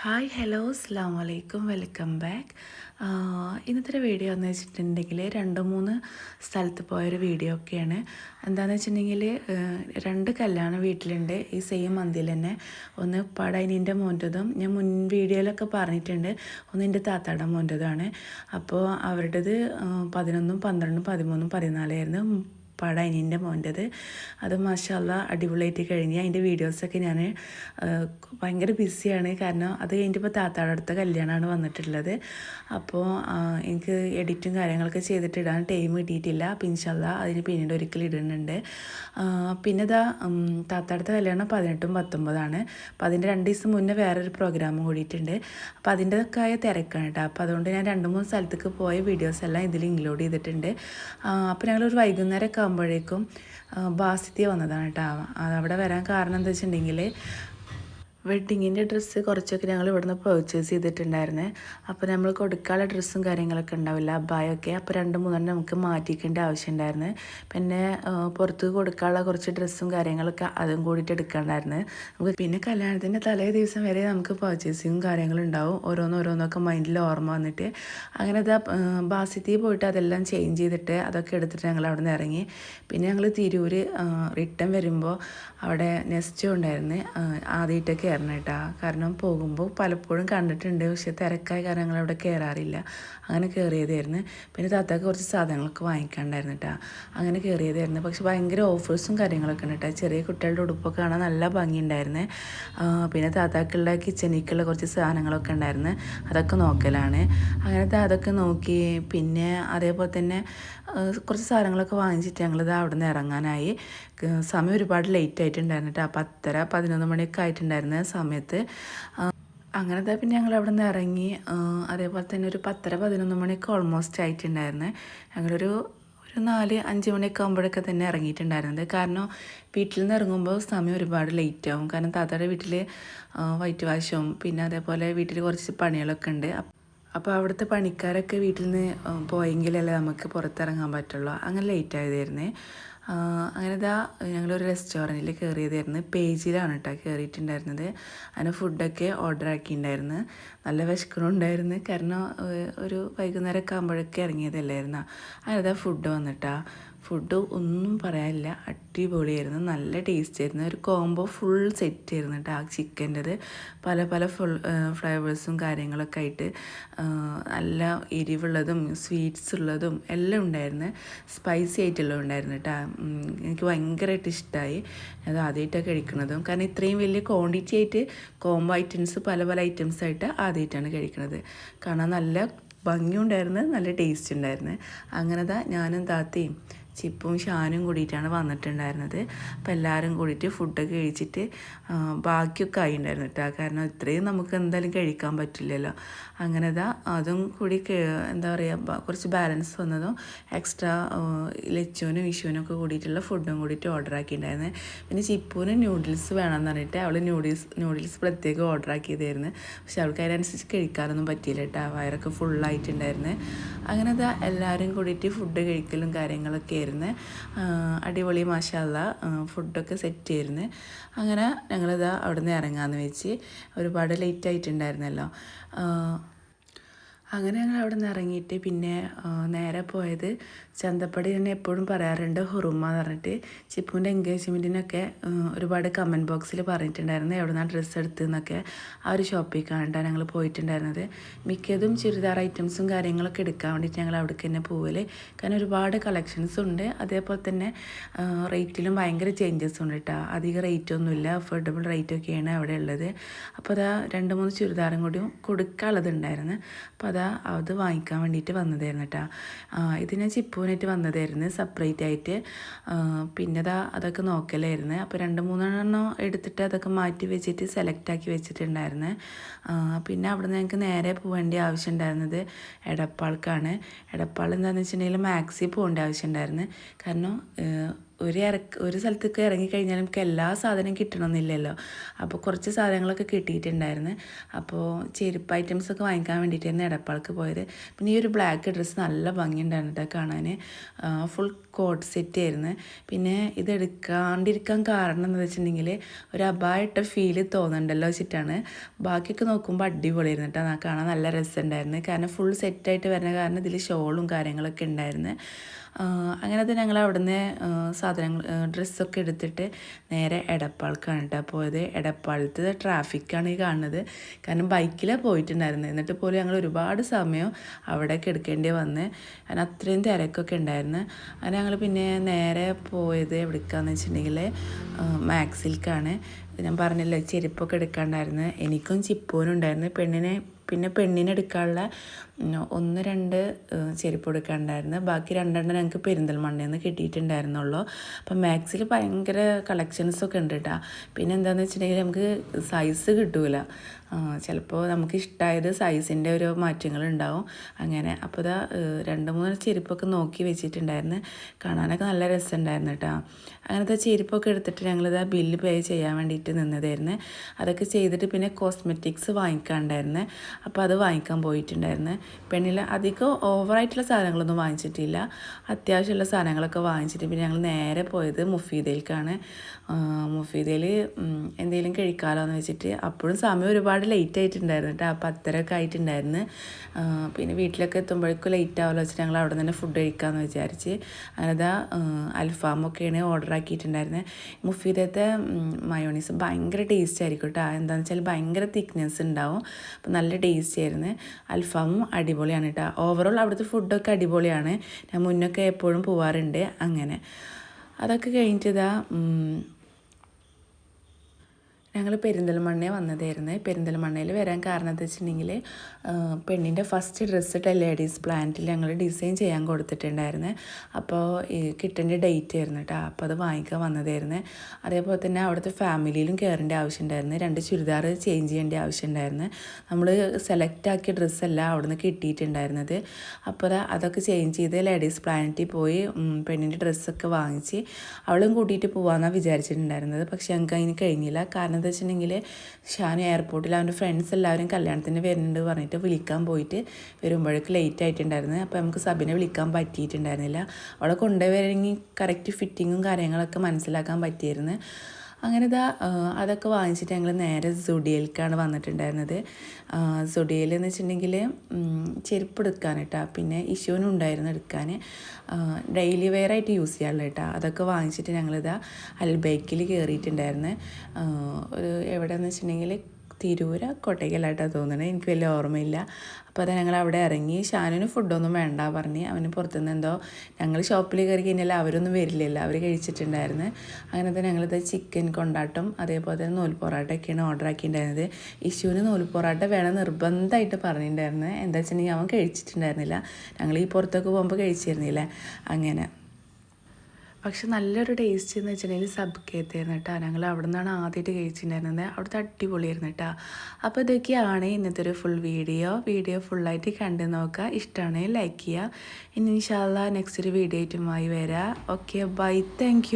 Hi hello അസ്സാം വലൈക്കും welcome back ഇന്നത്തെ വീഡിയോ എന്ന് വെച്ചിട്ടുണ്ടെങ്കിൽ രണ്ട് മൂന്ന് സ്ഥലത്ത് പോയൊരു വീഡിയോ ഒക്കെയാണ്. എന്താണെന്ന് വെച്ചിട്ടുണ്ടെങ്കിൽ രണ്ട് കല്യാണം വീട്ടിലുണ്ട്. ഈ സെയിം മന്തിയിൽ തന്നെ. ഒന്ന് പടൈനിന്റെ മോന്റെതും ഞാൻ മുൻ വീഡിയോയിലൊക്കെ പറഞ്ഞിട്ടുണ്ട്. ഒന്ന് എന്റെ താത്താടെ മോന്റെതാണ് അപ്പോൾ അവരുടേത് പതിനൊന്നും പന്ത്രണ്ടും പതിമൂന്നും പതിനാലായിരുന്നു. പടൈനിന്റെ മോന്റെത്. അത് മാഷല്ല അടിപൊളിയായിട്ട് കഴിഞ്ഞ് അതിന്റെ വീഡിയോസൊക്കെ ഞാൻ ഭയങ്കര ബിസിയാണ്. കാരണം അത് കഴിഞ്ഞിട്ടിപ്പോൾ താത്താടെ അടുത്ത കല്യാണമാണ് വന്നിട്ടുള്ളത്. അപ്പോൾ എനിക്ക് എഡിറ്റും കാര്യങ്ങളൊക്കെ ചെയ്തിട്ട് ഇടാൻ ടൈം കിട്ടിയിട്ടില്ല. അപ്പം ഇൻഷല്ല അതിന് പിന്നീട് ഒരിക്കൽ ഇടുന്നുണ്ട്. പിന്നെ ഇതാ താത്താടുത്ത കല്യാണം പതിനെട്ടും പത്തൊമ്പതാണ്. അപ്പോൾ അതിന്റെ രണ്ട് ദിവസം മുന്നേ വേറൊരു പ്രോഗ്രാം കൂടിയിട്ടുണ്ട്. അപ്പോൾ അതിന്റെതൊക്കെ ആയ തിരക്കാണ് കേട്ടോ അപ്പോൾ അതുകൊണ്ട് ഞാൻ രണ്ട് മൂന്ന് സ്ഥലത്തേക്ക് പോയ വീഡിയോസ് എല്ലാം ഇതിൽ ഇൻക്ലൂഡ് ചെയ്തിട്ടുണ്ട്. അപ്പോൾ ഞങ്ങളൊരു വൈകുന്നേരമൊക്കെ ആകുമ്പോഴേക്കും ബാസിത്തി വന്നതാണ് കേട്ടോ. അവിടെ വരാൻ കാരണം എന്താ വെച്ചിട്ടുണ്ടെങ്കിൽ വെഡ്ഡിങ്ങിന്റെ ഡ്രസ്സ് കുറച്ചൊക്കെ ഞങ്ങൾ ഇവിടുന്ന് പർച്ചേസ് ചെയ്തിട്ടുണ്ടായിരുന്നേ. അപ്പോൾ നമ്മൾ കൊടുക്കാനുള്ള ഡ്രസ്സും കാര്യങ്ങളൊക്കെ ഉണ്ടാവില്ല അബ്ബായൊക്കെ അപ്പോൾ രണ്ട് മൂന്നെണ്ണം നമുക്ക് മാറ്റിക്കേണ്ട ആവശ്യമുണ്ടായിരുന്നു. പിന്നെ പുറത്ത് കൊടുക്കാനുള്ള കുറച്ച് ഡ്രസ്സും കാര്യങ്ങളൊക്കെ അതും കൂടിയിട്ട് എടുക്കണ്ടായിരുന്നു. നമുക്ക് പിന്നെ കല്യാണത്തിന്റെ തലേ ദിവസം വരെ നമുക്ക് പർച്ചേസിങ്ങും കാര്യങ്ങളും ഉണ്ടാവും. ഓരോന്നോരോന്നൊക്കെ മൈൻഡിൽ ഓർമ്മ വന്നിട്ട്. അങ്ങനെ അത് ബാസിത്തി പോയിട്ട് അതെല്ലാം ചേഞ്ച് ചെയ്തിട്ട് അതൊക്കെ എടുത്തിട്ട് ഞങ്ങൾ അവിടെ നിന്ന് ഇറങ്ങി. പിന്നെ ഞങ്ങൾ തിരൂർ റിട്ടേൺ വരുമ്പോൾ അവിടെ നെസ്റ്റോ ഉണ്ടായിരുന്നു. ആദ്യമായിട്ടൊക്കെ കയറണം കേട്ടോ കാരണം പോകുമ്പോൾ പലപ്പോഴും കണ്ടിട്ടുണ്ട്. പക്ഷേ തിരക്കായ കാരണം ഞങ്ങൾ അവിടെ കയറാറില്ല അങ്ങനെ കയറിയതായിരുന്നു പിന്നെ താത്താക്ക് കുറച്ച് സാധനങ്ങളൊക്കെ വാങ്ങിക്കാണ്ടായിരുന്നു കേട്ടോ അങ്ങനെ കയറിയതായിരുന്നു പക്ഷെ ഭയങ്കര ഓഫേഴ്സും കാര്യങ്ങളൊക്കെ ഉണ്ട് കേട്ടോ ചെറിയ കുട്ടികളുടെ ഉടുപ്പൊക്കെ കാണാൻ നല്ല ഭംഗിയുണ്ടായിരുന്നു. പിന്നെ താത്താക്കുള്ള കിച്ചണിക്കുള്ള കുറച്ച് സാധനങ്ങളൊക്കെ ഉണ്ടായിരുന്നു. അതൊക്കെ നോക്കലാണ്. അങ്ങനത്തെ അതൊക്കെ നോക്കി. പിന്നെ അതേപോലെ തന്നെ കുറച്ച് സാധനങ്ങളൊക്കെ വാങ്ങിച്ചിട്ട് ഞങ്ങൾ ഞങ്ങളിത് അവിടെ നിന്ന് ഇറങ്ങാനായി സമയം ഒരുപാട് ലേറ്റ് ആയിട്ടുണ്ടായിരുന്നു കേട്ടോ പത്തര പതിനൊന്ന് മണിയൊക്കെ ആയിട്ടുണ്ടായിരുന്ന. സമയത്ത് അങ്ങനത്തെ പിന്നെ ഞങ്ങൾ അവിടെ നിന്ന് ഇറങ്ങി അതേപോലെ തന്നെ ഒരു പത്തര പതിനൊന്ന് മണിയൊക്കെ ഓൾമോസ്റ്റ് ആയിട്ടുണ്ടായിരുന്നു. ഞങ്ങളൊരു ഒരു നാല് അഞ്ച് മണിയൊക്കെ ആകുമ്പോഴൊക്കെ തന്നെ ഇറങ്ങിയിട്ടുണ്ടായിരുന്നത് കാരണം വീട്ടിൽ നിന്ന് ഇറങ്ങുമ്പോൾ സമയം ഒരുപാട് ലേറ്റ് ആവും. കാരണം താത്തയുടെ വീട്ടിൽ വൈറ്റ് വാഷും പിന്നെ അതേപോലെ വീട്ടിൽ കുറച്ച് പണികളൊക്കെ ഉണ്ട്. അപ്പോൾ അവിടുത്തെ പണിക്കാരൊക്കെ വീട്ടിൽ നിന്ന് പോയെങ്കിലല്ലേ നമുക്ക് പുറത്തിറങ്ങാൻ പറ്റുള്ളൂ. അങ്ങനെ ലേറ്റ് ആയതായിരുന്നേ. അങ്ങനെ ഇതാ ഞങ്ങളൊരു റെസ്റ്റോറന്റിൽ കയറിയതായിരുന്നു പേജിലാണ് കേട്ടോ കയറിയിട്ടുണ്ടായിരുന്നത് അതിന് ഫുഡൊക്കെ ഓർഡർ ആക്കിയിട്ടുണ്ടായിരുന്നു നല്ല വിശക്കണമുണ്ടായിരുന്നു കാരണം ഒരു വൈകുന്നേരമൊക്കെ ആകുമ്പോഴൊക്കെ ഇറങ്ങിയതല്ലായിരുന്നു. അങ്ങനെ ഫുഡ് വന്നിട്ടാ. ഫുഡ് ഒന്നും പറയാനില്ല. അടിപൊളിയായിരുന്നു. നല്ല ടേസ്റ്റ് ആയിരുന്നു. ഒരു കോംബോ ഫുൾ സെറ്റ് ആയിരുന്നു കേട്ടോ ആ ചിക്കന്റെത് പല പല ഫുൾ ഫ്ലേവേഴ്സും കാര്യങ്ങളൊക്കെ ആയിട്ട് നല്ല എരിവുള്ളതും സ്വീറ്റ്സ് ഉള്ളതും എല്ലാം ഉണ്ടായിരുന്നു. സ്പൈസി ആയിട്ടുള്ളത് ഉണ്ടായിരുന്നു കേട്ടോ എനിക്ക് ഭയങ്കരമായിട്ട് ഇഷ്ടമായി അത് ആദ്യമായിട്ടാണ് കഴിക്കുന്നതും കാരണം ഇത്രയും വലിയ ക്വാണ്ടിറ്റി ആയിട്ട് കോംബോ ഐറ്റംസ് പല പല ഐറ്റംസ് ആയിട്ട് ആദ്യമായിട്ടാണ് കഴിക്കുന്നത് കാണാൻ നല്ല ഭംഗിയുണ്ടായിരുന്നു. നല്ല ടേസ്റ്റ് ഉണ്ടായിരുന്നു. അങ്ങനെതാ ഞാനും താത്തയും ചിപ്പും ഷാനും കൂടിയിട്ടാണ് വന്നിട്ടുണ്ടായിരുന്നത്. അപ്പോൾ എല്ലാവരും കൂടിയിട്ട് ഫുഡൊക്കെ കഴിച്ചിട്ട് ബാക്കിയൊക്കെ ആയിണ്ടായിരുന്നു കേട്ടോ കാരണം ഇത്രയും നമുക്ക് എന്തായാലും കഴിക്കാൻ പറ്റില്ലല്ലോ. അങ്ങനെ ഇതാ അതും കൂടി എന്താ പറയുക കുറച്ച് ബാലൻസ് വന്നതും എക്സ്ട്രാ ലച്ചുവിനും വിഷുവിനും ഒക്കെ കൂടിയിട്ടുള്ള ഫുഡും കൂടിയിട്ട് ഓർഡർ ആക്കിയിട്ടുണ്ടായിരുന്നത് പിന്നെ ചിപ്പൂന് ന്യൂഡിൽസ് വേണമെന്ന് പറഞ്ഞിട്ട് അവൾ ന്യൂഡിൽസ് ന്യൂഡിൽസ് പ്രത്യേകം ഓർഡർ ആക്കിയതായിരുന്നു. പക്ഷെ അവൾക്ക് അതിനനുസരിച്ച് കഴിക്കാനൊന്നും പറ്റിയില്ല കേട്ടോ വയറൊക്കെ ഫുള്ളായിട്ടുണ്ടായിരുന്നു. അങ്ങനെ അതാ എല്ലാവരും കൂടിയിട്ട് ഫുഡ് കഴിക്കലും കാര്യങ്ങളൊക്കെ ആയിരുന്നു. അടിപൊളി മാഷല്ല ഫുഡൊക്കെ സെറ്റ് ആയിരുന്നു അങ്ങനെ ഞങ്ങളിതാ അവിടെ നിന്ന് ഇറങ്ങാമെന്ന് വെച്ച് ഒരുപാട് ലേറ്റ് ആയിട്ടുണ്ടായിരുന്നല്ലോ. അങ്ങനെ ഞങ്ങൾ അവിടെ നിന്ന് ഇറങ്ങിയിട്ട് പിന്നെ നേരെ പോയത് ചന്തപ്പടി തന്നെ എപ്പോഴും പറയാറുണ്ട് ഹുറുമ എന്ന് പറഞ്ഞിട്ട്. ചിപ്പുവിന്റെ എൻഗേജ്മെന്റിനൊക്കെ ഒരുപാട് കമന്റ് ബോക്സിൽ പറഞ്ഞിട്ടുണ്ടായിരുന്നു എവിടെ നിന്നാണ് ഡ്രസ്സ് എടുത്തതെന്നൊക്കെ ആ ഒരു ഷോപ്പിൽ കാണിട്ടാണ് ഞങ്ങൾ പോയിട്ടുണ്ടായിരുന്നത്. മിക്കതും ചുരിദാർ ഐറ്റംസും കാര്യങ്ങളൊക്കെ എടുക്കാൻ വേണ്ടിയിട്ട് ഞങ്ങൾ അവിടേക്ക് തന്നെ പോവൽ. കാരണം ഒരുപാട് കളക്ഷൻസ് ഉണ്ട്. അതേപോലെ തന്നെ റേറ്റിലും ഭയങ്കര ചേഞ്ചസ് ഉണ്ട് കേട്ടോ അധികം റേറ്റ് ഒന്നുമില്ല. അഫോർഡബിൾ റേറ്റ് ഒക്കെയാണ് അവിടെ ഉള്ളത്. അപ്പോൾ അതാ രണ്ട് മൂന്ന് ചുരിദാറും കൂടി കൊടുക്കാനുള്ളത് ഉണ്ടായിരുന്നു. അപ്പോൾ അതാ അത് വാങ്ങിക്കാൻ വേണ്ടിയിട്ട് വന്നതായിരുന്നു കേട്ടോ ഇതിനെ ചിപ്പുവിനായിട്ട് വന്നതായിരുന്നു സെപ്പറേറ്റ് ആയിട്ട്. പിന്നെ അതാ അതൊക്കെ നോക്കലായിരുന്നു. അപ്പോൾ രണ്ട് മൂന്നെണ്ണം എടുത്തിട്ട് അതൊക്കെ മാറ്റി വെച്ചിട്ട് സെലക്ട് ആക്കി വെച്ചിട്ടുണ്ടായിരുന്നു. പിന്നെ അവിടെ നിന്ന് ഞങ്ങൾക്ക് നേരെ പോകേണ്ട ആവശ്യം ഉണ്ടായിരുന്നത് എടപ്പാൾക്കാണ്. എടപ്പാൾ എന്താണെന്ന് വെച്ചിട്ടുണ്ടെങ്കിൽ മാക്സി പോകേണ്ട ആവശ്യം ഉണ്ടായിരുന്നു കാരണം ഒരു ഇറക്ക് ഒരു സ്ഥലത്തേക്ക് ഇറങ്ങിക്കഴിഞ്ഞാൽ നമുക്ക് എല്ലാ സാധനവും കിട്ടണമെന്നില്ലല്ലോ. അപ്പോൾ കുറച്ച് സാധനങ്ങളൊക്കെ കിട്ടിയിട്ടുണ്ടായിരുന്നു. അപ്പോൾ ചെരുപ്പ് ഐറ്റംസ് ഒക്കെ വാങ്ങിക്കാൻ വേണ്ടിയിട്ടായിരുന്നു എടപ്പാൾക്ക് പോയത്. പിന്നെ ഈ ഒരു ബ്ലാക്ക് ഡ്രസ്സ് നല്ല ഭംഗിയുണ്ടായിരുന്നു കേട്ടോ കാണാൻ ഫുൾ കോട്ട് സെറ്റ് ആയിരുന്നു. പിന്നെ ഇത് എടുക്കാണ്ടിരിക്കാൻ കാരണം എന്ന് വെച്ചിട്ടുണ്ടെങ്കിൽ ഒരു അപായിട്ട ഫീൽ തോന്നുന്നുണ്ടല്ലോ വെച്ചിട്ടാണ്. ബാക്കിയൊക്കെ നോക്കുമ്പോൾ അടിപൊളിയായിരുന്നു കേട്ടോ കാണാൻ നല്ല രസമുണ്ടായിരുന്നു. കാരണം ഫുൾ സെറ്റായിട്ട് വരുന്ന കാരണം ഇതിൽ ഷോളും കാര്യങ്ങളൊക്കെ ഉണ്ടായിരുന്നു. അങ്ങനെ തന്നെ ഞങ്ങൾ അവിടുന്ന് സാധനങ്ങൾ ഡ്രസ്സൊക്കെ എടുത്തിട്ട് നേരെ എടപ്പാൾക്കാണ് കേട്ടോ പോയത്. എടപ്പാളത്ത് ട്രാഫിക്കാണ് ഈ കാണുന്നത്. കാരണം ബൈക്കിലാണ് പോയിട്ടുണ്ടായിരുന്നത്. എന്നിട്ട് പോലും ഞങ്ങൾ ഒരുപാട് സമയം അവിടെ കിടക്കേണ്ടി വന്ന് കാരണം അത്രയും തിരക്കൊക്കെ ഉണ്ടായിരുന്നു. അങ്ങനെ ഞങ്ങൾ പിന്നെ നേരെ പോയത് എവിടേക്കാന്ന് വെച്ചിട്ടുണ്ടെങ്കിൽ മാക്സിൽക്കാണ്. ഞാൻ പറഞ്ഞല്ലോ ചെരുപ്പൊക്കെ എടുക്കാണ്ടായിരുന്നു. എനിക്കും ചിപ്പോനും ഉണ്ടായിരുന്നു പെണ്ണിനെ പിന്നെ പെണ്ണിനെടുക്കാനുള്ള ഒന്ന് രണ്ട് ചെരുപ്പ് എടുക്കാണ്ടായിരുന്നു. ബാക്കി രണ്ടെണ്ണം ഞങ്ങൾക്ക് പെരിന്തൽമണ്ണയിൽ നിന്ന് കിട്ടിയിട്ടുണ്ടായിരുന്നുള്ളൂ. അപ്പം മാക്സിൽ ഭയങ്കര കളക്ഷൻസൊക്കെ ഉണ്ട് കേട്ടോ പിന്നെ എന്താണെന്ന് വെച്ചിട്ടുണ്ടെങ്കിൽ നമുക്ക് സൈസ് കിട്ടൂല. ചിലപ്പോൾ നമുക്ക് ഇഷ്ടമായത് സൈസിന്റെ ഒരു മാറ്റങ്ങൾ ഉണ്ടാവും. അങ്ങനെ അപ്പോൾ ഇതാ രണ്ട് മൂന്ന് ചെരുപ്പൊക്കെ നോക്കി വെച്ചിട്ടുണ്ടായിരുന്നു. കാണാനൊക്കെ നല്ല രസമുണ്ടായിരുന്നു കേട്ടോ അങ്ങനത്തെ ചെരുപ്പൊക്കെ എടുത്തിട്ട് ഞങ്ങളിതാ ബില്ല് പേ ചെയ്യാൻ വേണ്ടിയിട്ട് നിന്നതായിരുന്നു. അതൊക്കെ ചെയ്തിട്ട് പിന്നെ കോസ്മെറ്റിക്സ് വാങ്ങിക്കാണ്ടായിരുന്നു. അപ്പോൾ അത് വാങ്ങിക്കാൻ പോയിട്ടുണ്ടായിരുന്നു. പെണ്ണിൽ അധികം ഓവറായിട്ടുള്ള സാധനങ്ങളൊന്നും വാങ്ങിച്ചിട്ടില്ല. അത്യാവശ്യമുള്ള സാധനങ്ങളൊക്കെ വാങ്ങിച്ചിട്ട് പിന്നെ ഞങ്ങൾ നേരെ പോയത് മുഫീദയിലേക്കാണ്. മുഫീദയിൽ എന്തെങ്കിലും കഴിക്കാമല്ലോ എന്ന് വെച്ചിട്ട് അപ്പോഴും സമയം ഒരുപാട് ലേറ്റ് ആയിട്ടുണ്ടായിരുന്നു കേട്ടോ. പത്തരൊക്കെ ആയിട്ടുണ്ടായിരുന്നു. പിന്നെ വീട്ടിലൊക്കെ എത്തുമ്പോഴേക്കും ലേറ്റ് ആവുമല്ലോ വെച്ചിട്ട് ഞങ്ങൾ അവിടെ തന്നെ ഫുഡ് കഴിക്കാമെന്ന് വിചാരിച്ച് അതാ അൽഫാമൊക്കെയാണ് ഓർഡർ ആക്കിയിട്ടുണ്ടായിരുന്നത് മുഫീദത്തെ മയോണീസ് ഭയങ്കര ടേസ്റ്റ് ആയിരിക്കും കേട്ടോ. എന്താണെന്ന് വെച്ചാൽ ഭയങ്കര തിക്നെസ് ഉണ്ടാവും. അപ്പം നല്ല ടേസ്റ്റ് ആയിരുന്നു. അൽഫാമും അടിപൊളിയാണ് കേട്ടോ ഓവറോൾ അവിടുത്തെ ഫുഡൊക്കെ അടിപൊളിയാണ്. ഞാൻ മുന്നൊക്കെ എപ്പോഴും പോവാറുണ്ട്. അങ്ങനെ. അതൊക്കെ കഴിഞ്ഞിട്ട് ഞങ്ങൾ പെരിന്തൽമണ്ണേ വന്നതായിരുന്നു. പെരിന്തൽമണ്ണയിൽ വരാൻ കാരണം എന്താ വെച്ചിട്ടുണ്ടെങ്കിൽ പെണ്ണിന്റെ ഫസ്റ്റ് ഡ്രസ്സ് ലേഡീസ് പ്ലാന്റിൽ ഞങ്ങൾ ഡിസൈൻ ചെയ്യാൻ കൊടുത്തിട്ടുണ്ടായിരുന്നു. അപ്പോൾ കിട്ടേണ്ട ഡേറ്റ് ആയിരുന്നു കേട്ടോ അപ്പോൾ അത് വാങ്ങിക്കാൻ വന്നതായിരുന്നു. അതേപോലെ തന്നെ അവിടുത്തെ ഫാമിലിയിലും കയറേണ്ട ആവശ്യമുണ്ടായിരുന്നു രണ്ട് ചുരിദാർ ചേഞ്ച് ചെയ്യേണ്ട ആവശ്യമുണ്ടായിരുന്നു നമ്മൾ സെലക്ട് ആക്കിയ ഡ്രസ്സല്ല അവിടുന്ന് കിട്ടിയിട്ടുണ്ടായിരുന്നത്. അപ്പോൾ അതൊക്കെ ചേഞ്ച് ചെയ്ത് ലേഡീസ് പ്ലാനറ്റിൽ പോയി പെണ്ണിന്റെ ഡ്രസ്സൊക്കെ വാങ്ങിച്ച് അവളും കൂട്ടിയിട്ട് പോകാമെന്നാണ് വിചാരിച്ചിട്ടുണ്ടായിരുന്നത്. പക്ഷേ ഞങ്ങൾക്ക് അതിന് കഴിഞ്ഞില്ല. കാരണം വെച്ചിട്ടുണ്ടെങ്കിൽ ഷാൻ എയർപോർട്ടിൽ അവന്റെ ഫ്രണ്ട്സ് എല്ലാവരും കല്യാണത്തിന് വരുന്നുണ്ട് പറഞ്ഞിട്ട് വിളിക്കാൻ പോയിട്ട് വരുമ്പോഴേക്ക് ലേറ്റ് ആയിട്ടുണ്ടായിരുന്നു. അപ്പോൾ നമുക്ക് സബിനെ വിളിക്കാൻ പറ്റിയിട്ടുണ്ടായിരുന്നില്ല. അവളെ കൊണ്ടുവരണമെങ്കിൽ കറക്റ്റ് ഫിറ്റിങ്ങും കാര്യങ്ങളൊക്കെ മനസ്സിലാക്കാൻ പറ്റിയിരുന്നു അങ്ങനെ അതൊക്കെ വാങ്ങിച്ചിട്ട് ഞങ്ങൾ നേരെ സുഡിയയിലേക്കാണ് വന്നിട്ടുണ്ടായിരുന്നത്. സുഡിയയിൽ എന്ന് വെച്ചിട്ടുണ്ടെങ്കിൽ ചെരുപ്പ് എടുക്കാൻ കേട്ടോ പിന്നെ ഇഷ്യൂനും ഉണ്ടായിരുന്നു എടുക്കാൻ ഡെയിലി വെയർ ആയിട്ട് യൂസ് ചെയ്യാനുള്ള കേട്ടോ അതൊക്കെ വാങ്ങിച്ചിട്ട് ഞങ്ങളിതാ അൽബൈക്കിൽ കയറിയിട്ടുണ്ടായിരുന്നു ഒരു എവിടെയെന്ന് വെച്ചിട്ടുണ്ടെങ്കിൽ തിരൂര കൊട്ടയ്ക്കലായിട്ടാണ് തോന്നുന്നത് എനിക്ക് വലിയ ഓർമ്മയില്ല. അപ്പോൾ അത് ഞങ്ങൾ അവിടെ ഇറങ്ങി. ഷാനിന് ഫുഡൊന്നും വേണ്ട പറഞ്ഞ്. അവന് പുറത്തുനിന്ന് എന്തോ ഞങ്ങൾ ഷോപ്പിൽ കയറി കഴിഞ്ഞാൽ അവരൊന്നും വരില്ലല്ലോ. അവർ കഴിച്ചിട്ടുണ്ടായിരുന്നു. അങ്ങനെ തന്നെ ഞങ്ങളിത് ചിക്കൻ കൊണ്ടാട്ടം അതേപോലെ തന്നെ നൂൽ പൊറാട്ടയൊക്കെയാണ് ഓർഡർ ആക്കിയിട്ടുണ്ടായിരുന്നത്. ഇഷുവിന് നൂൽ പൊറാട്ട വേണം നിർബന്ധമായിട്ട് പറഞ്ഞിട്ടുണ്ടായിരുന്നു. എന്താ വെച്ചിട്ടുണ്ടെങ്കിൽ അവൻ കഴിച്ചിട്ടുണ്ടായിരുന്നില്ല. ഞങ്ങൾ ഈ പുറത്തൊക്കെ പോകുമ്പോൾ കഴിച്ചിരുന്നില്ല. അങ്ങനെ. പക്ഷെ നല്ലൊരു ടേസ്റ്റ് എന്ന് വെച്ചിട്ടുണ്ടെങ്കിൽ സബ് കേത്തായിരുന്നു കേട്ടോ. ഞങ്ങൾ അവിടെ നിന്നാണ് ആദ്യമായിട്ട് കഴിച്ചിട്ടുണ്ടായിരുന്നത്. അവിടുത്തെ അടിപൊളിയായിരുന്നു കേട്ടോ. അപ്പോൾ ഇതൊക്കെയാണ് ഇന്നത്തെ ഒരു ഫുൾ വീഡിയോ വീഡിയോ ഫുള്ളായിട്ട് കണ്ടു നോക്കുക ഇഷ്ടമാണെങ്കിൽ ലൈക്ക് ചെയ്യുക ഇനി ഇൻഷാല്ല നെക്സ്റ്റ് ഒരു വീഡിയോ ആയിട്ടുമായി വരാം. Okay bye thank